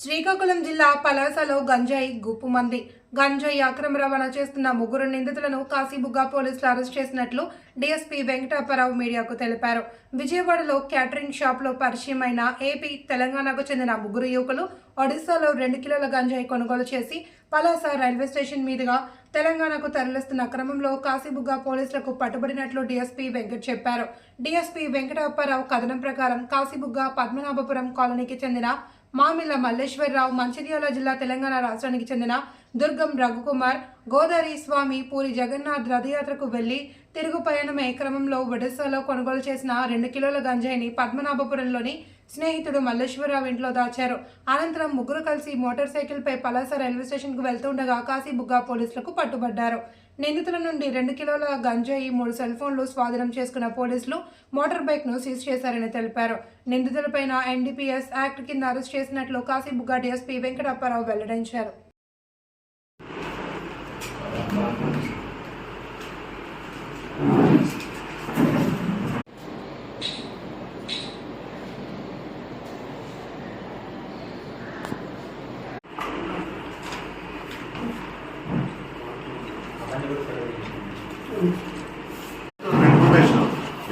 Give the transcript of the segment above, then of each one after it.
శ్రీకాకుళం జిల్లా పలాసలో గంజాయి గుప్పుమంది గంజాయి అక్రమ రవాణా చేస్తున్న ముగ్గురు నిందితులను కాశీబుగ్గా పోలీసులు అరెస్ట్ చేసినట్లు డీఎస్పీ వెంకటాపరావు మీడియాకు తెలిపారు. విజయవాడలో క్యాటరింగ్ షాప్లో పరిచయమైన ఏపీ తెలంగాణకు చెందిన ముగ్గురు యువకులు ఒడిశాలో రెండు కిలోల గంజాయి కొనుగోలు చేసి పలాస రైల్వే స్టేషన్ మీదుగా తెలంగాణకు తరలిస్తున్న క్రమంలో కాశీబుగ్గ పోలీసులకు పట్టుబడినట్లు డీఎస్పీ వెంకట్ చెప్పారు. డీఎస్పీ వెంకటాపరావు కథనం ప్రకారం కాశీబుగ్గ పద్మనాభపురం కాలనీకి చెందిన మామిళ్ళ మల్లేశ్వరరావు మంచిర్యాల జిల్లా తెలంగాణ రాష్ట్రానికి చెందిన దుర్గం రఘుకుమార్ గోదావరి స్వామి పూరి జగన్నాథ్ రథయాత్రకు వెళ్ళి తిరుగు పయనమే క్రమంలో ఒడిశాలో కొనుగోలు చేసిన రెండు కిలోల గంజాయిని పద్మనాభపురంలోని స్నేహితుడు మల్లేశ్వరరావు ఇంట్లో దాచారు. అనంతరం ముగ్గురు కలిసి మోటార్ సైకిల్పై పలాస రైల్వే స్టేషన్కు వెళ్తుండగా కాశీబుగ్గ పోలీసులకు పట్టుబడ్డారు. నిందితుల నుండి రెండు కిలోల గంజాయి మూడు సెల్ ఫోన్లు స్వాధీనం చేసుకున్న పోలీసులు మోటార్ బైక్ను సీజ్ చేశారని తెలిపారు. నిందితులపైన ఎన్డీపీఎస్ యాక్ట్ కింద అరెస్ట్ చేసినట్లు కాశీబుగ్గ డీఎస్పీ వెంకటప్పారావు వెల్లడించారు.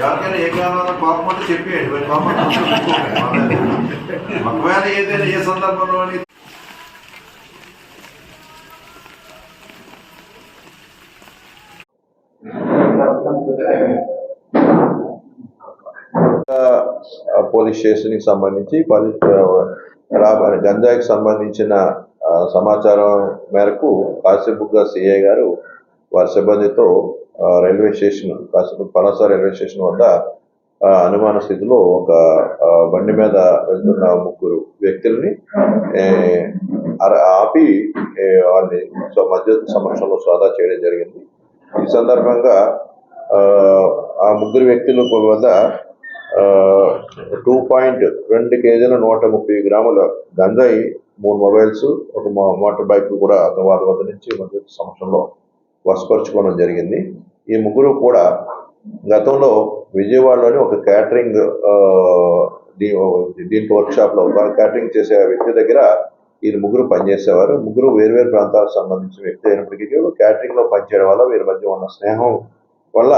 ఎవరికైనా ఏ కారణాల కోపం అంటే చెప్పేయండి. మరి కోపం ఒకవేళ ఏదైనా ఏ సందర్భంలో పోలీస్ స్టేషన్కి సంబంధించి పోలీస్ గంజాయికి సంబంధించిన సమాచారం మేరకు కాసేపుగా సిఐ గారు వారి సిబ్బందితో రైల్వే స్టేషన్ కాసేపు పలాస రైల్వే స్టేషన్ వద్ద అనుమాన స్థితిలో ఒక బండి మీద వెళ్తున్న ముగ్గురు వ్యక్తుల్ని అర- ఆపి వాళ్ళని మధ్య సమక్షంలో సోదా చేయడం జరిగింది. ఈ సందర్భంగా ఆ, ముగ్గురు వ్యక్తుల వద్ద టూ పాయింట్ రెండు కేజీల నూట ముప్పై గ్రాముల గంజాయి మూడు మొబైల్స్ ఒక మోటార్ బైక్ కూడా వారి వద్ద నుంచి మధ్య సమక్షంలో వశపరుచుకోవడం జరిగింది. ఈ ముగ్గురు కూడా గతంలో విజయవాడలోని ఒక క్యాటరింగ్ దీంట్లో వర్క్ క్యాటరింగ్ చేసే వ్యక్తి దగ్గర ఈ ముగ్గురు పనిచేసేవారు. ముగ్గురు వేరువేరు ప్రాంతాలకు సంబంధించిన వ్యక్తి అయినప్పటికీ క్యాటరింగ్లో పనిచేయడం వల్ల వీరి మధ్య ఉన్న స్నేహం వల్ల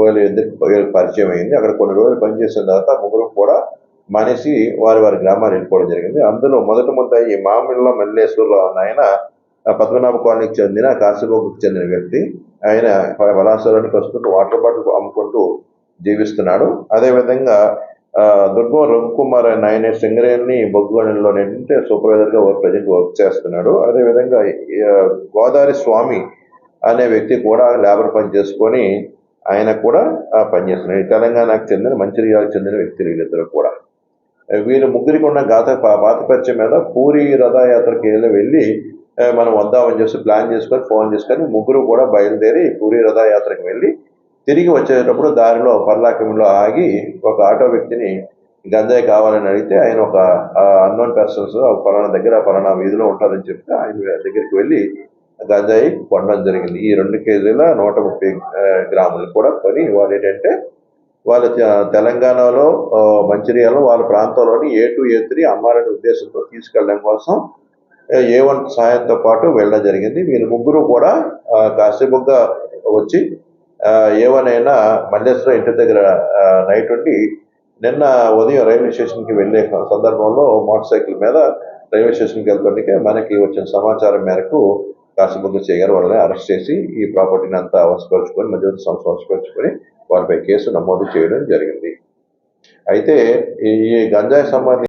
వీళ్ళు ఇద్దరు వీళ్ళకి పరిచయం అయింది. అక్కడ కొన్ని రోజులు పనిచేసిన తర్వాత ముగ్గురు కూడా మనిషి వారి వారి గ్రామాలు వెళ్ళిపోవడం జరిగింది. అందులో మొదటి ముద్ద ఈ మామిళ్ళ మల్లేశ్వరరావు నాయన ఆయన పద్మనాభ కాలనీకి చెందిన కాశీబాబుకి చెందిన వ్యక్తి. ఆయన పలాసరానికి వస్తుంటూ వాటర్ బాటిల్ అమ్ముకుంటూ జీవిస్తున్నాడు. అదేవిధంగా దుర్గం రఘుకుమార్ అనే ఆయన సింగరేణి బొగ్గుగణంలో ఏంటంటే వర్క్గా ప్రజెంట్ వర్క్ చేస్తున్నాడు. అదేవిధంగా గోదావరి స్వామి అనే వ్యక్తి కూడా లేబర్ పని చేసుకొని ఆయన కూడా పనిచేస్తున్నాడు ఈ తెలంగాణకు చెందిన మంచిర్యాలకు చెందిన వ్యక్తులు వీళ్ళిద్దరు కూడా. వీళ్ళు ముగ్గురికి ఉన్న గాత పాత పరిచయం మీద పూరి రథయాత్రకి వెళ్ళి వెళ్ళి మనం వద్దామని చెప్పి ప్లాన్ చేసుకొని ఫోన్ చేసుకొని ముగ్గురు కూడా బయలుదేరి పూరి రథయాత్రకు వెళ్ళి తిరిగి వచ్చేటప్పుడు దారిలో పర్లాకంలో ఆగి ఒక ఆటో వ్యక్తిని గంజాయి కావాలని అడిగితే ఆయన ఒక అన్నోన్ పర్సన్స్ పలానా దగ్గర పలానా వీధిలో ఉంటుందని చెప్తే ఆయన దగ్గరికి వెళ్ళి గంజాయి కొనడం జరిగింది. ఈ రెండు కేజీల నూట ముప్పై గ్రాములు కూడా కొని వాళ్ళు ఏంటంటే వాళ్ళ తెలంగాణలో ఆ, మంచిర్యాలలో వాళ్ళ ప్రాంతంలోని ఏ టూ ఏ త్రీ అమ్మారని ఉద్దేశంతో తీసుకెళ్ళడం కోసం ఏ వన్ సహాయంతో పాటు వెళ్ళడం జరిగింది. వీళ్ళు ముగ్గురు కూడా కాసేపుగా వచ్చి ఏ వన్ అయినా మల్లేశ్వర ఇంటి దగ్గర నైట్ ఉండి నిన్న ఉదయం రైల్వే స్టేషన్కి వెళ్ళే సందర్భంలో మోటార్ సైకిల్ మీద రైల్వే స్టేషన్కి వెళ్తుండగా మనకి వచ్చిన సమాచారం మేరకు కాశీబుగ్గ చేయగారు వాళ్ళని అరెస్ట్ చేసి ఈ ప్రాపర్టీని అంతా వసపరుచుకొని మధ్యవర్తి సంస్థ వసపరుచుకొని కేసు నమోదు చేయడం జరిగింది. అయితే ఈ ఈ గంజాయి సంబంధించి